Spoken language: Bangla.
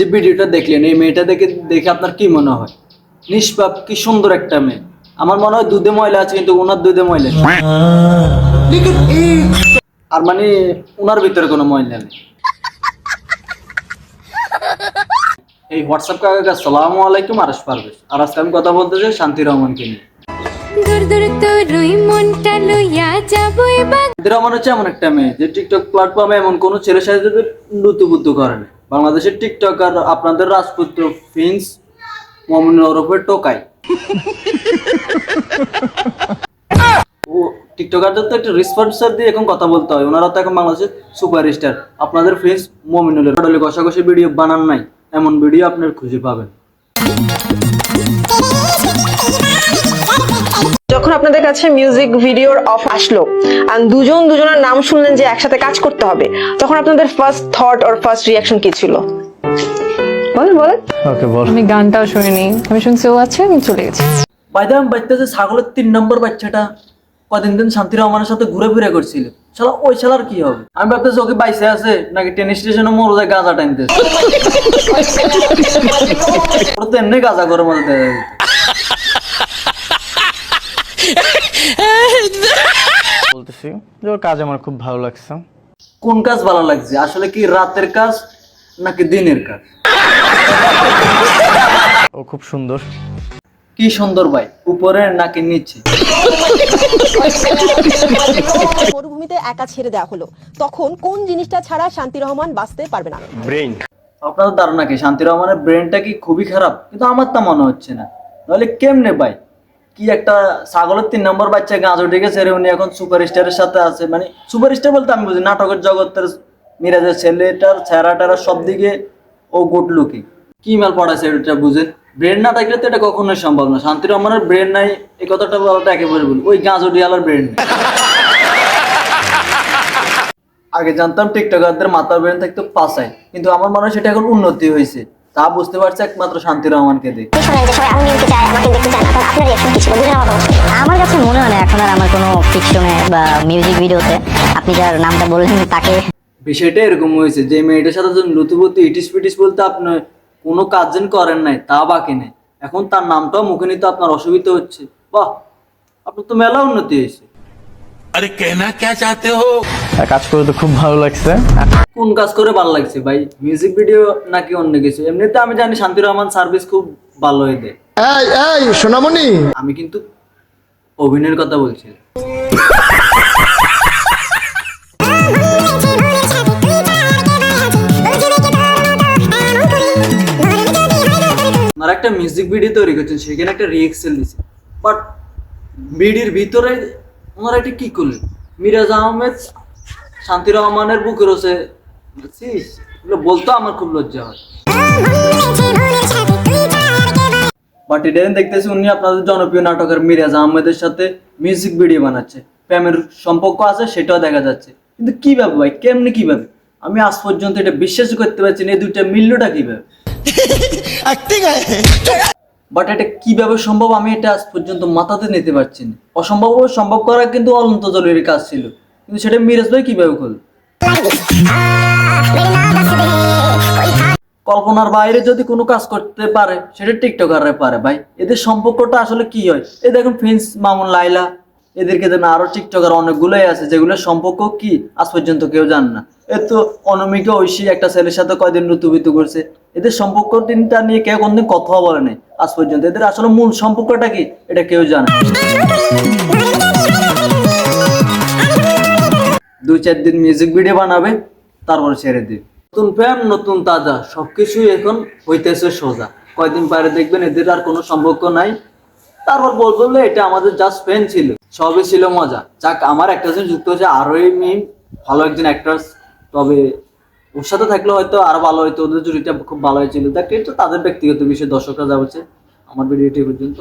যে ভিডিওটা দেখলেন এই মেয়েটা দেখে দেখে আপনার কি মনে হয়? নিষ্পাপ কি সুন্দর একটা মেয়ে। আমার মনে হয় দুধে ময়লা আছে কিন্তু ওনার দুধে ময়লা আর মানে ওনার ভিতরে কোনো ময়লা নেই। এই হোয়াটসঅ্যাপ কাকা সালামু আলাইকুম আরস পারভেজ আর আজকে আমি কথা বলতে চাই শান্তি রহমানকে নিয়ে। শান্তি রহমান হচ্ছে এমন একটা মেয়ে যে টিকটক প্ল্যাটফর্মে এমন কোনো ছেলের সাথে লুতুপুতু করে না। বাংলাদেশের টিকটক আর আপনাদের রাজপুত্র ফিন্স মমিনুল ওরফের টোকাই। ও, টিকটকারদের তো একটা রেসপন্সার দিয়ে এখন কথা বলতে হয়। ওনারা তো এখন বাংলাদেশের সুপারস্টার। আপনাদের ফ্রেন্ডস মমিনুলের পটলে কষাকষি ভিডিও বানান নাই। এমন ভিডিও আপনার খুঁজে পাবেন। যখন আপনাদের কাছে মিউজিক ভিডিওর অফ আসলো আর দুজন দুজনের নাম শুনলেন যে একসাথে কাজ করতে হবে তখন আপনাদের first thought or first reaction কি ছিল? বলেন বলেন। ওকে বল। আমি গানটাও শুনিনি। আমি শুনছি ও আছে আমি চলে গেছি। বাইদা আমি বাচ্চা যে ছাগলের তিন নম্বর বাচ্চাটা কদিন দিন শান্তি রহমানের সাথে ঘুরে ফিরে করছিল। শালা ওই শালার কি হবে? আমি ভাবতেছি ওকে বাইসে আছে নাকি ট্রেন স্টেশনে মোর যায় গাঁজা টানতে ওরা তো এমনি গাঁজা করে মতো বলতেছি যে ওর কাজ আমার খুব ভালো লাগছে। কোন কাজ ভালো লাগছে? আসলে কি রাতের কাজ নাকি দিনের কাজ? ও খুব সুন্দর। কি সুন্দর ভাই উপরে নাকি নিচে? মরুভূমিতে একা ছেড়ে দেওয়া হলো। তখন কোন জিনিসটা ছাড়া শান্তি রহমান বাঁচতে পারবে না? ব্রেন আপনাদের ধারণা কি? শান্তি রহমানের ব্রেনটা কি খুবই খারাপ? কিন্তু আমার তা মনে হচ্ছে না। তাহলে কেমনে ভাই? কি একটা ছাগলের তিন নম্বর বাচ্চা গাঁজ উঠে গেছে রে, উনি এখন সুপারস্টারের সাথে আছে। মানে সুপারস্টার বলতে আমি বুঝি, নাটকের জগতের মিরাজের ছেলেটার ছেঁড়া টেরা সব দিকে ও গুড লুকিং কি মাল পড়াছে এটা বুঝেন? ব্রেন না থাকলে তো এটা কখনোই সম্ভব না। শান্তি রহমানের ব্রেন নাই, এই কথাটা বলাটা একেবারে ভুল। ওই গাঁজ উঠিয়ালার ব্রেন নেই। আগে জানতাম টিকটকারদের মাথার ব্রেন থাকতো পাশায় কিন্তু আমার মনে হয় সেটা এখন উন্নতি হয়েছে। তা বুঝতে পারছে একমাত্র শান্তি রহমানকে দেখে আমার কাছে মনে হয় না এখন আর আমার কোনো ফিকশনে বা মিউজিক ভিডিওতে আপনি যার নামটা বললেন তাকে বিষয়টা এরকম হয়েছে যে মেয়েটার সাথে যদি লুতুপুতু ইটিস পিটিস বলতে আপনি কোনো কাজ যেন করেন নাই তা বাকি নেই। এখন তার নামটাও মুখে নিতে আপনার অসুবিধা হচ্ছে। বাহ আপনার তো মেলা উন্নতি হয়েছে। আরে কেনা কে চাতে হো? কাজ করে তো খুব ভালো লাগছে। কোন কাজ করে ভালো লাগছে? ভাই মিউজিক ভিডিও নাকি অন্য কিছু? এমনিতে আমি জানি শান্তি রহমান সার্ভিস খুব ভালো হয়ে দেয় এই এই সোনামণি! আমি কিন্তু অভিনয়ের কথা বলছি। ওনারা একটা মিউজিক ভিডিও তৈরি করছেন সেখানে একটা রিয়েকশন দিচ্ছে বাট ভিডিওর ভিতরে ওনারা এটা কি করলেন? মিরাজ আহমেদ শান্তি রহমানের বুকে রয়েছে ছিস, এগুলো বলতে আমার খুব লজ্জা হয়। বাট এটা দেখতেছি উনি আপনাদের জনপ্রিয় নাটকের মিরাজ আহমেদের সাথে মিউজিক ভিডিও বানাচ্ছে। প্রেমের সম্পর্ক আছে সেটাও দেখা যাচ্ছে। কিন্তু কীভাবে ভাই? কেমনি কীভাবে আমি আজ পর্যন্ত এটা বিশ্বাস করতে পারছি না এই দুইটা মিললটা কীভাবে? বাট এটা কীভাবে সম্ভব? আমি এটা আজ পর্যন্ত মাথাতে নিতে পারছি না। অসম্ভব সম্ভব করা কিন্তু অনন্ত জরুরি কাজ ছিল। কিন্তু সেটা মিরাজ ভাই কীভাবে করল? কল্পনার বাইরে যদি কোনো কাজ করতে পারে, সেটা টিকটকাররা পারে ভাই। এদের সম্পর্কটা আসলে কি হয়? এই দেখুন ফিন্স মামুন লাইলা এদেরকে দেন আরও টিকটকার অনেকগুলোই আছে, যেগুলোর সম্পর্ক কি? আজ পর্যন্ত কেউ জানে না। এ তো অনমিকা ঐশী একটা ছেলের সাথে কয়দিন ঋতুবিতু করছে। এদের সম্পর্ক তিনটা নিয়ে কেউ কোনদিন কথাও বলে নাই আজ পর্যন্ত। এদের আসলে মূল সম্পর্কটা কি? এটা কেউ জানে দুই চার দিন মিউজিক ভিডিও বানাবে, তারপর ছেড়ে দিবে। নতুন প্রেম নতুন তাজা, সবকিছুই এখন হইতেছে সোজা। কয়দিন পরে দেখবেন এদের আর কোনো সম্পর্ক নাই। তারপর বল বললে এটা আমাদের জাস্ট ফ্রেন্ড ছিল, সবই ছিল মজা। যাক, আমার একটা জিনিস যুক্ত হয়েছে আরোই মিম ভালো একজন অ্যাক্টার তবে ওর সাথে থাকলে হয়তো আরও ভালো হয়তো ওদের জুড়িটা খুব ভালো হয়েছিল। দেখ এটা তাদের ব্যক্তিগত বিষয়, দর্শকরা যা আমার ভিডিওটি পর্যন্ত।